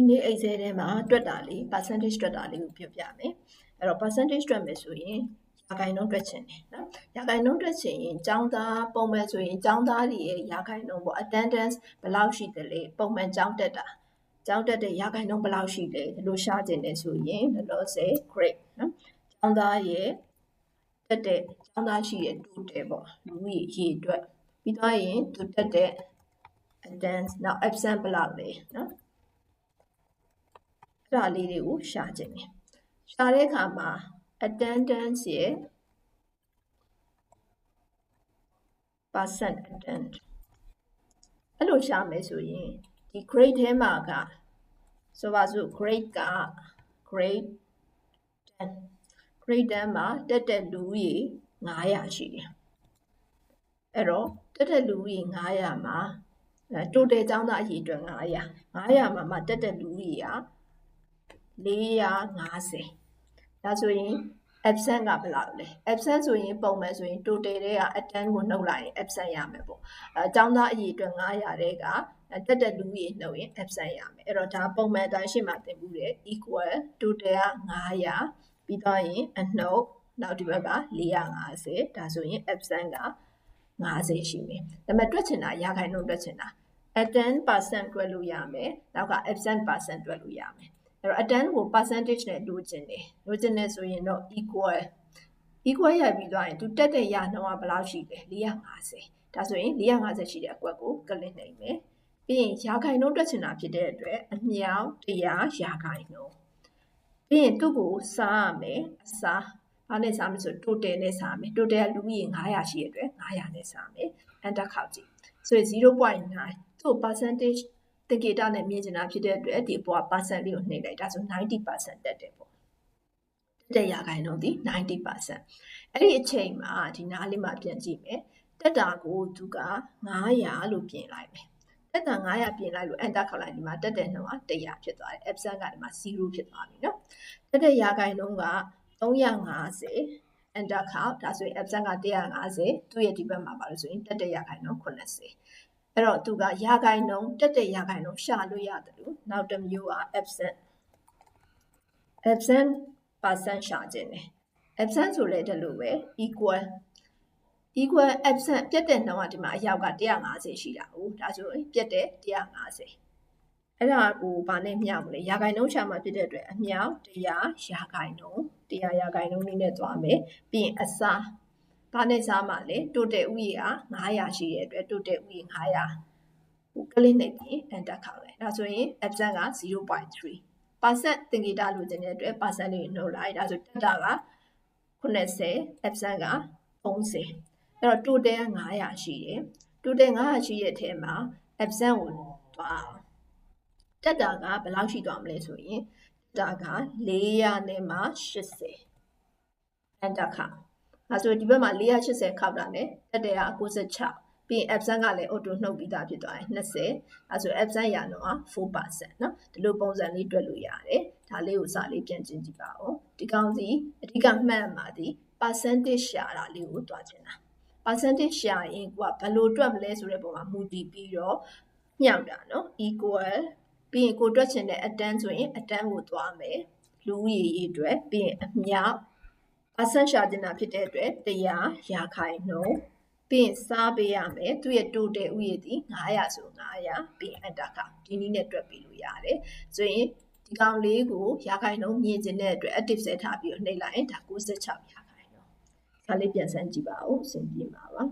ဒီနေ့ Excel ထဲမှာတွက်တာလေး percentage တွက်တာလေးကိုပြောပြမယ်အဲ့တော့ percentage တွက်မယ်ဆိုရင်ရာခိုင်နှုန်းတွက်ချင်တယ်နော်ရာခိုင်နှုန်းတွက်ချင်ရင်ចောင်းသားပုံမှန်ဆိုရင်ចောင်းသားတွေရဲ့ရာခိုင်နှုန်းပေါ့ attendance ဘယ်လောက်ရှိတယ်လဲပုံမှန်ចောင်းတက်တာចောင်းတက်တဲ့ရာခိုင်နှုန်းဘယ်လောက်ရှိလဲဒီလိုရှားကျင်တယ်ဆိုရင်လောလောဆယ် grade နော်ចောင်းသားရဲ့တက်တဲ့ចောင်းသားရှိရဲ့ total ပေါ့လူကြီးရေအတွက်ပြီးတော့ရင်သူတက်တဲ့ attendance နောက် absent ဘယ်လောက်လဲနော် အဲ့ဒါလေးတွေကိုရှာကြည့်မယ်ရှာတဲ့အခါမှာ attendance ရဲ့ percent attend အဲ့လိုရှာမယ်ဆိုရင်ဒီ grade ထဲမှာကဆိုပါစို့ grade က grade 10 grade 10မှာတက်တဲ့လူကြီး900ရှိတယ်အဲ့တော့တက်တဲ့လူကြီး900မှာ total ကျောင်းသားအရေအတွက်900 900မှာမှတက်တဲ့လူကြီးက 450ဒါဆိုရင် absent ကဘယ်လောက်လဲ absent ဆိုရင်ပုံမှန်ဆိုရင် total တွေက attend ကိုနှုတ်လိုက်ရင် absent ရမယ်ပေါ့အဲအကြောင်းသားအရေအတွက်900တဲ့ကတက်တဲ့လူကြီးနှုတ်ရင် absent ရမယ်အဲ့တော့ဒါပုံမှန်အတိုင်းရှင်းမှသင်မှုတယ် equal total က900ပြီးတော့ရင်အနှုတ်နောက်ဒီဘက်က450ဒါဆိုရင် absent က50ရှိမယ်ဒါပေမဲ့တွက်ချင်တာရာခိုင်နှုန်းတွက်ချင်တာ attend% တွက်လို့ရမယ်နောက်က absent %တွက်လို့ရမယ် အဲ့တော့ attend ကို percentage နဲ့လိုချင်တယ်လိုချင်တယ်ဆိုရင်တော့ equal equal ရပြီးသွားရင်သူတက်တဲ့ရနှုန်းကဘယ်လောက်ရှိလဲ450ဒါဆိုရင်450ရှိတဲ့အကွက်ကိုကလစ်နိုင်မယ်ပြီးရင်ရာခိုင်နှုန်းတွက်ချင်တာဖြစ်တဲ့အတွက်အမြောက်100ရာခိုင်နှုန်းပြီးရင်သူ့ကိုစားရမယ်အစားဘာနဲ့စားမလဲဆို total နဲ့စားမယ် total ကလူကြီး900ရှိတဲ့အတွက်900နဲ့စားမယ် enter ခောက်ကြည့်ဆိုရင်0.9သူ့ percentage သင်္ကေတနဲ့မြင်ချင်တာဖြစ်တဲ့အတွက်ဒီပေါ်က percent လေးကိုနှိပ်လိုက်ဒါဆို90%တက်တယ်ပေါ့တက်တဲ့ရာခိုင်နှုန်းဒီ90%အဲ့ဒီအချိန်မှာဒီနားလေးမှာပြန်ကြည့်မယ်တက်တာကိုသူက900လို့ပြင်လိုက်မယ်တက်တာ900ပြင်လိုက်လို့ enter ခောက်လိုက်ဒီမှာတက်တဲ့နှုန်းက100ဖြစ်သွားတယ် absent ကဒီမှာ0ဖြစ်သွားပြီเนาะတက်တဲ့ရာခိုင်နှုန်းက350 enter ခောက်ဒါဆိုရင် absent က150သူ့ရဲ့ဒီဘက်မှာပါလို့ဆိုရင်တက်တဲ့ရာခိုင်နှုန်း80 အဲ့တော့သူကရာခိုင်နှုန်းတက်တဲ့ရာခိုင်နှုန်းရှာလို့ရတယ်လို့နောက်တစ်မျိုးက absent absent percent ရှာခြင်းတယ် absent ဆိုလဲတလို့ပဲ equal equal absent ပြတ်တဲ့နှုန်းကဒီမှာအယောက်က150ရှိတာ哦ဒါဆိုရင်ပြတ်တဲ့150အဲ့ဒါကိုဗာနဲ့မြောက်မလဲရာခိုင်နှုန်းရှာမှာဖြစ်တဲ့အတွက်အမြောက်100ရာခိုင်နှုန်း100ရာခိုင်နှုန်းလေးနဲ့သွားမယ်ပြီးရင်အစား ဘာနဲ့စားမှာလဲ total ဥယေက900ရှိတဲ့အတွက် total ဥယေ900ဟိုကလစ်နဲ့ပြီး enter ခေါက်လိုက်ဒါဆိုရင် absent က0.3 percent သင်္ကေတလိုချင်တဲ့အတွက် percent လေးနှုတ်လိုက်ဒါဆိုတက်တာက80 absent က30အဲ့တော့ total က900ရှိတယ် total 900ရှိတဲ့အထဲမှာ absent ကိုသွားတက်တာကဘယ်လောက်ရှိသွားမလဲဆိုရင်တက်တာက400နဲ့မှ80 enter ခေါက် အဲဆိုဒီဘက်မှာ480ခောက်တာနဲ့တက်တဲ့က96ပြီးရင် absent ကလည်း auto နှုတ်ပြီးသားဖြစ်သွားတယ်20အဲဆို absent ရတော့4%เนาะဒီလိုပုံစံလေးတွက်လို့ရတယ်ဒါလေးကိုစာလေးပြန်ကျင်ကြည့်ပါဦးဒီကောင်စီအဓိကမှတ်မှာဒီ percentage ရှာတာလေးကိုတွားချင်တာ percentage ရှာရင်ကိုကဘယ်လိုတွက်မလဲဆိုတဲ့ပုံမှာမူတည်ပြီးတော့ညှောက်တာเนาะ equal ပြီးရင်ကိုတွက်ချင်တဲ့ attend ဆိုရင် attend ကိုသွားမယ်လူရည်ရည်အတွက်ပြီးရင်အမြောက် အဆန်ရှာတင်တာဖြစ်တဲ့အတွက်တရားရာခိုင်နှုန်းပြီးရင်စားပေးရမယ်သူရဲ့ total ဥယျာဉ်ဒီ900ဆို900ပြီးရင် enter ကဒီနည်းနဲ့တွက်ပြီးလို့ရတယ်ဆိုရင်ဒီကောင်လေးကိုရာခိုင်နှုန်းမြင်ကျင်တဲ့အတွက် active ဆက်ထားပြီးတော့နှိပ်လိုက်ရင်ဒါ96ရာခိုင်နှုန်းဒါလေးပြန်ဆန်းကြည့်ပါဦးအဆင်ပြေပါပါ